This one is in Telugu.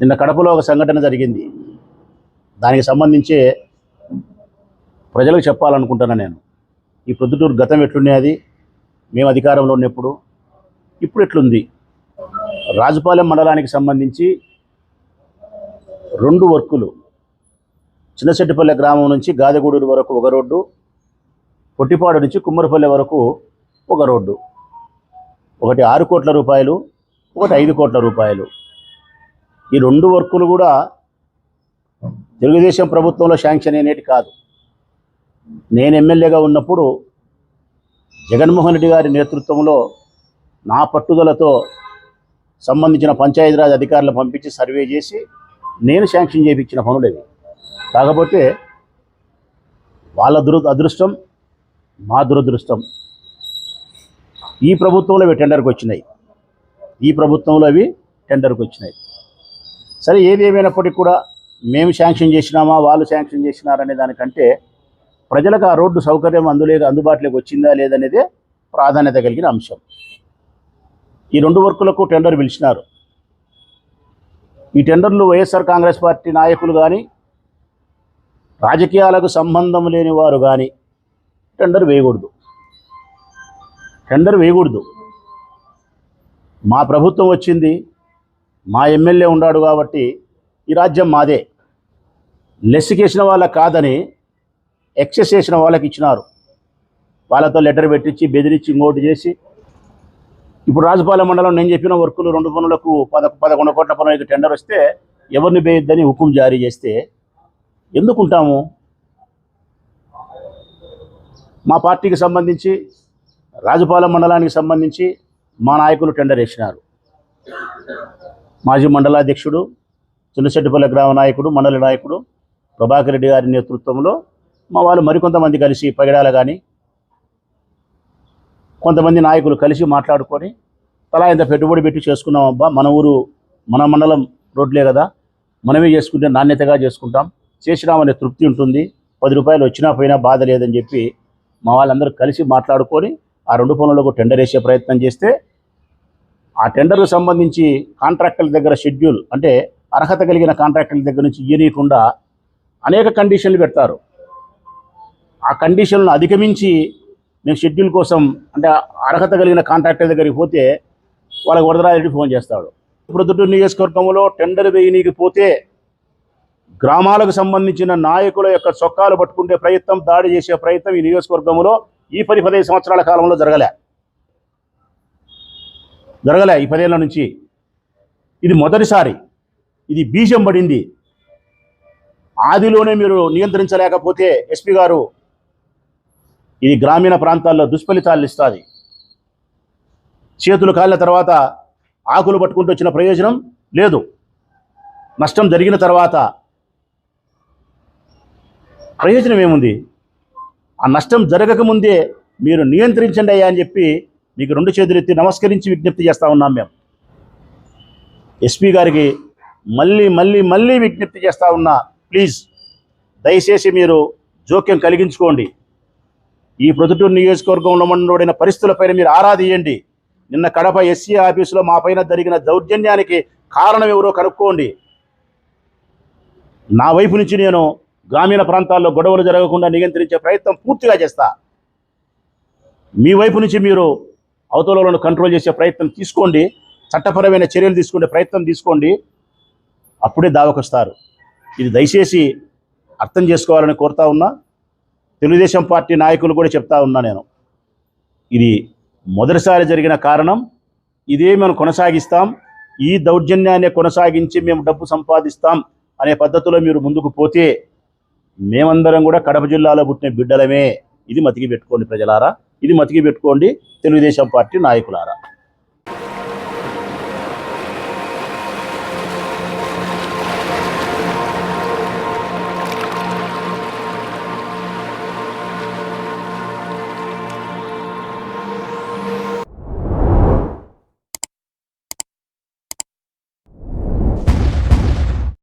నిన్న కడపలో ఒక సంఘటన జరిగింది. దానికి సంబంధించి ప్రజలకు చెప్పాలనుకుంటున్నా నేను. ఈ ప్రొద్దుటూరు గతం ఎట్లున్నది మేము అధికారంలో ఉన్నప్పుడు ఇప్పుడు ఎట్లుంది? రాజుపాలెం మండలానికి సంబంధించి రెండు వర్కులు. చిన్నశెట్టిపల్లె గ్రామం నుంచి గాదెగూడూరు వరకు ఒక రోడ్డు పొట్టిపాడు నుంచి కుమ్మరిపల్లె వరకు ఒక రోడ్డు. ఒకటి ఆరు కోట్ల రూపాయలు ఒకటి ఐదు కోట్ల రూపాయలు. ఈ రెండు వర్కులు కూడా తెలుగుదేశం ప్రభుత్వంలో శాంక్షన్ అయినటి కాదు. నేను ఎమ్మెల్యేగా ఉన్నప్పుడు జగన్మోహన్ రెడ్డి గారి నేతృత్వంలో నా పట్టుదలతో సంబంధించిన పంచాయతీరాజ్ అధికారులు పంపించి సర్వే చేసి నేను శాంక్షన్ చేయించిన పనులు ఇవి. కాకపోతే వాళ్ళ దుర అదృష్టం మా దురదృష్టం. ఈ ప్రభుత్వంలో అవి టెండర్కి వచ్చినాయి. ఈ ప్రభుత్వంలో అవి టెండర్కి వచ్చినాయి. సరే ఏది ఏమైనప్పటికీ కూడా మేము శాంక్షన్ చేసినామా వాళ్ళు శాంక్షన్ చేసినారనే దానికంటే ప్రజలకు ఆ రోడ్డు సౌకర్యం అందులే అందుబాటులోకి వచ్చిందా లేదనేదే ప్రాధాన్యత కలిగిన అంశం. ఈ రెండు వర్కులకు టెండర్ పిలిచినారు. ఈ టెండర్లు వైఎస్ఆర్ కాంగ్రెస్ పార్టీ నాయకులు కానీ రాజకీయాలకు సంబంధం లేని వారు కానీ టెండర్ వేయకూడదు. టెండర్ వేయకూడదు. మా ప్రభుత్వం వచ్చింది మా ఎమ్మెల్యే ఉన్నాడు కాబట్టి ఈ రాజ్యం మాదే. లెస్ చేసిన వాళ్ళకి కాదని ఎక్సెస్ చేసిన వాళ్ళకి ఇచ్చినారు. వాళ్ళతో లెటర్ పెట్టించి బెదిరించి ఇంకోటి చేసి ఇప్పుడు రాజపాలెం మండలం నేను చెప్పిన వర్కులు రెండు పనులకు పద పదకొండు కోట్ల పనులకి టెండర్ వస్తే ఎవరిని వేయొద్దని హుకుం జారీ చేస్తే ఎందుకుంటాము? మా పార్టీకి సంబంధించి రాజపాలెం మండలానికి సంబంధించి మా నాయకులు టెండర్ వేసినారు. మాజీ మండలాధ్యక్షుడు చిన్నశెట్టిపల్లి గ్రామ నాయకుడు మండలి నాయకుడు ప్రభాకర్ రెడ్డి గారి నేతృత్వంలో మా వాళ్ళు మరికొంతమంది కలిసి పగిడాల కానీ కొంతమంది నాయకులు కలిసి మాట్లాడుకొని తలా ఇంత పెట్టుబడి పెట్టి చేసుకున్నాం అబ్బా మన ఊరు మన మండలం రోడ్లే కదా మనమే చేసుకుంటే నాణ్యతగా చేసుకుంటాం చేసినామనే తృప్తి ఉంటుంది పది రూపాయలు వచ్చినా పోయినా బాధ లేదని చెప్పి మా వాళ్ళందరూ కలిసి మాట్లాడుకొని ఆ రెండు పనులకు టెండర్ వేసే ప్రయత్నం చేస్తే ఆ టెండర్కు సంబంధించి కాంట్రాక్టర్ల దగ్గర షెడ్యూల్ అంటే అర్హత కలిగిన కాంట్రాక్టర్ల దగ్గర నుంచి ఇయ్యనీయకుండా అనేక కండిషన్లు పెడతారు. ఆ కండిషన్లను అధిగమించి మేము షెడ్యూల్ కోసం అంటే అర్హత కలిగిన కాంట్రాక్టర్ దగ్గరికి పోతే వాళ్ళకి వరదరాజరెడ్డి ఫోన్ చేస్తాడు. ప్రొద్దుటూరు నియోజకవర్గంలో టెండర్ వేయనీకి పోతే గ్రామాలకు సంబంధించిన నాయకుల యొక్క చొక్కాలు పట్టుకునే ప్రయత్నం దాడి చేసే ప్రయత్నం ఈ నియోజకవర్గంలో ఈ పది పదిహేను సంవత్సరాల కాలంలో జరగలే. జరగలే ఈ పదేళ్ళ నుంచి. ఇది మొదటిసారి. ఇది బీజం పడింది. ఆదిలోనే మీరు నియంత్రించలేకపోతే ఎస్పీ గారు ఇది గ్రామీణ ప్రాంతాల్లో దుష్ఫలితాలు ఇస్తుంది. చేతులు కాలిన తర్వాత ఆకులు పట్టుకుంటూ వచ్చిన ప్రయోజనం లేదు. నష్టం జరిగిన తర్వాత ప్రయోజనం ఏముంది? ఆ నష్టం జరగకముందే మీరు నియంత్రించండి అయ్యా అని చెప్పి మీకు రెండు చేతులు ఎత్తి నమస్కరించి విజ్ఞప్తి చేస్తా ఉన్నాం మేము. ఎస్పీ గారికి మళ్ళీ మళ్ళీ మళ్ళీ విజ్ఞప్తి చేస్తా ఉన్నా. ప్లీజ్ దయచేసి మీరు జోక్యం కలిగించుకోండి. ఈ ప్రొద్దుటూరు నియోజకవర్గంలో ఉండబడిన పరిస్థితులపైన మీరు ఆరాధియండి నిన్న కడప ఎస్సీ ఆఫీసులో మా పైన జరిగిన దౌర్జన్యానికి కారణం ఎవరో కనుక్కోండి. నా వైపు నుంచి నేను గ్రామీణ ప్రాంతాల్లో గొడవలు జరగకుండా నియంత్రించే ప్రయత్నం పూర్తిగా చేస్తా. మీ వైపు నుంచి మీరు అవతలను కంట్రోల్ చేసే ప్రయత్నం తీసుకోండి. చట్టపరమైన చర్యలు తీసుకునే ప్రయత్నం తీసుకోండి. అప్పుడే దావకొస్తారు. ఇది దయచేసి అర్థం చేసుకోవాలని కోరుతా ఉన్నా. తెలుగుదేశం పార్టీ నాయకులు కూడా చెప్తా ఉన్నా నేను. ఇది మొదటిసారి జరిగిన కారణం. ఇదే మేము కొనసాగిస్తాం. ఈ దౌర్జన్యాన్ని కొనసాగించి మేము డబ్బు సంపాదిస్తాం అనే పద్ధతిలో మీరు ముందుకు పోతే మేమందరం కూడా కడప జిల్లాలో పుట్టిన బిడ్డలమే. ఇది మతికి పెట్టుకోండి ప్రజలారా. ఇది మతికి పెట్టుకోండి. తెలుగుదేశం పార్టీ నాయకులారా.